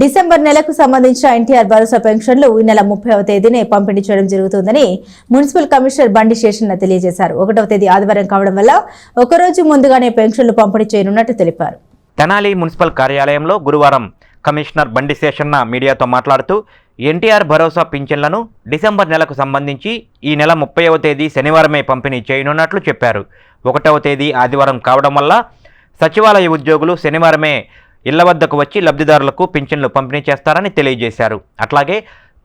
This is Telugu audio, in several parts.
డిసెంబర్ నెలకు సంబంధించిన ఎన్టీఆర్ భరోసా పెన్షన్లు ఈ నెల ముప్పైవ తేదీనే పంపిణీ చేయడం జరుగుతుందని మున్సిపల్ కమిషనర్ బండి శేషన్న తెలియజేశారు. ఒకటవ తేదీ ఆదివారం కావడం వల్ల ఒకరోజు ముందుగానే పెన్షన్లు పంపిణీ చేయనున్నట్టు తెలిపారు. తెనాలి మున్సిపల్ కార్యాలయంలో గురువారం కమిషనర్ బండి శేషన్న మీడియాతో మాట్లాడుతూ ఎన్టీఆర్ భరోసా పింఛన్లను డిసెంబర్ నెలకు సంబంధించి ఈ నెల ముప్పైవ తేదీ శనివారమే పంపిణీ చేయనున్నట్లు చెప్పారు. ఒకటవ తేదీ ఆదివారం కావడం వల్ల సచివాలయ ఉద్యోగులు శనివారమే ఇళ్ళ వద్దకు వచ్చి లబ్ధిదారులకు పింఛన్లు పంపిణీ చేస్తారని తెలియజేశారు. అట్లాగే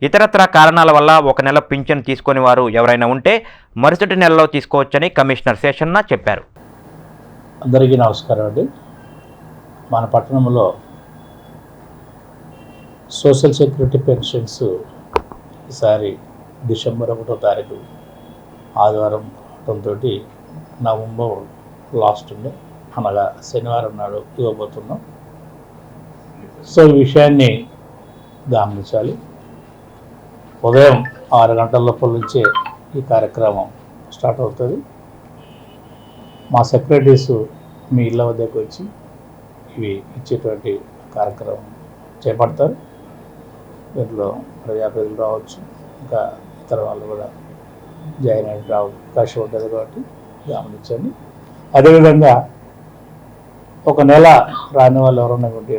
ఇతరత్ర కారణాల వల్ల ఒక నెల పింఛన్ తీసుకుని వారు ఎవరైనా ఉంటే మరుసటి నెలలో తీసుకోవచ్చని కమిషనర్ శేషన్న చెప్పారు. అందరికీ నమస్కారం అండి. మన పట్టణంలో సోషల్ సెక్యూరిటీ పెన్షన్స్ ఈసారి డిసెంబర్ ఒకటో తారీఖు ఆదివారం అవడంతో నవంబర్ లాస్ట్ ఉంది. అనగా శనివారం నాడు ఇవ్వబోతున్నాం. సో ఈ విషయాన్ని గమనించాలి. ఉదయం ఆరు గంటల లోపల నుంచే ఈ కార్యక్రమం స్టార్ట్ అవుతుంది. మా సెక్రటరీస్ మీ ఇళ్ళ వద్దకు వచ్చి ఇవి ఇచ్చేటువంటి కార్యక్రమం చేపడతారు. దీంట్లో ప్రజాప్రతినిధులు రావచ్చు ఇంకా ఇతర వాళ్ళు కూడా జాయిన్ అయ్యి రావ అవకాశం ఉంటుంది కాబట్టి గమనించండి. అదేవిధంగా ఒక నెల రాని వాళ్ళు ఎవరైనా ఉంటే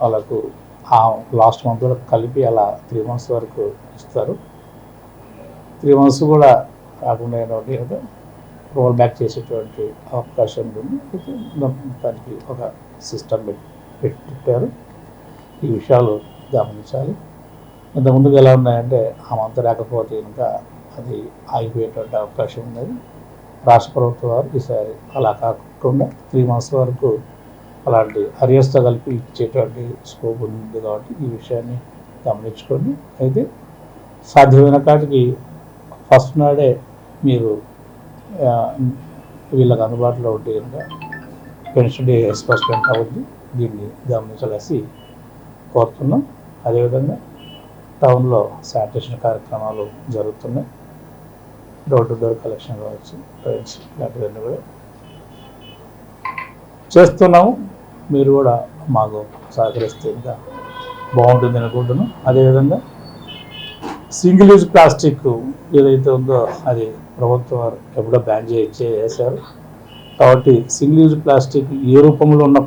వాళ్ళకు ఆ లాస్ట్ మంత్ కలిపి అలా త్రీ మంత్స్ వరకు ఇస్తారు. త్రీ మంత్స్ కూడా రాకుండా ఉంటే రోల్ బ్యాక్ చేసేటువంటి అవకాశం ఉంటుంది దానికి ఒక సిస్టమ్ పెట్టి పెట్టారు. ఈ విషయాలు గమనించాలి. ఇంతకుముందుకు ఎలా ఉన్నాయంటే ఆ మంత్ రాకపోతే ఇంకా అది ఆగిపోయేటువంటి అవకాశం ఉన్నది. రాష్ట్ర ప్రభుత్వం వారు ఈసారి అలా కాకుండా త్రీ మంత్స్ వరకు అలాంటి అరియర్స్తో కలిపి ఇచ్చేటువంటి స్కోప్ ఉంది కాబట్టి ఈ విషయాన్ని గమనించుకోండి. అయితే సాధ్యమైన కాటికి ఫస్ట్ నాడే మీరు వీళ్ళకి అందుబాటులో ఉంటే కనుక పెన్షన్ డే ఎక్స్పాస్మెంట్ అవుద్ది. దీన్ని గమనించాల్సి కోరుతున్నాం. అదేవిధంగా టౌన్లో శానిటేషన్ కార్యక్రమాలు జరుగుతున్నాయి. డోర్ టు డోర్ కలెక్షన్ కావచ్చు ఫ్రెండ్స్ ఇలాంటివన్నీ కూడా చేస్తున్నాము. మీరు కూడా మాకు సహకరిస్తే ఇంకా బాగుంటుంది అనుకుంటున్నాం అదేవిధంగా సింగిల్ యూజ్ ప్లాస్టిక్ ఏదైతే ఉందో అది ప్రభుత్వం వారు ఎప్పుడో బ్యాన్ చేశారు. కాబట్టి సింగిల్ యూజ్ ప్లాస్టిక్ ఏ రూపంలో ఉన్న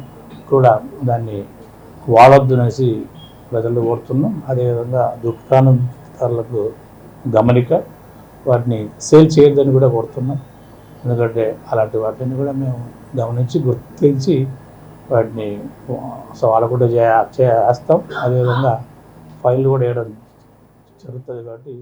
కూడా దాన్ని వాడొద్దు అనేసి ప్రజలు కోరుతున్నాం. అదేవిధంగా దుకాణదారులకు గమనిక వాటిని సేల్ చేయొద్దని కూడా కోరుతున్నాం. ఎందుకంటే అలాంటి వాటిని కూడా మేము గమనించి గుర్తించి వాటిని సో వాడకుండా చే చేస్తాం. అదేవిధంగా ఫైల్ కూడా వేయడం జరుగుతుంది కాబట్టి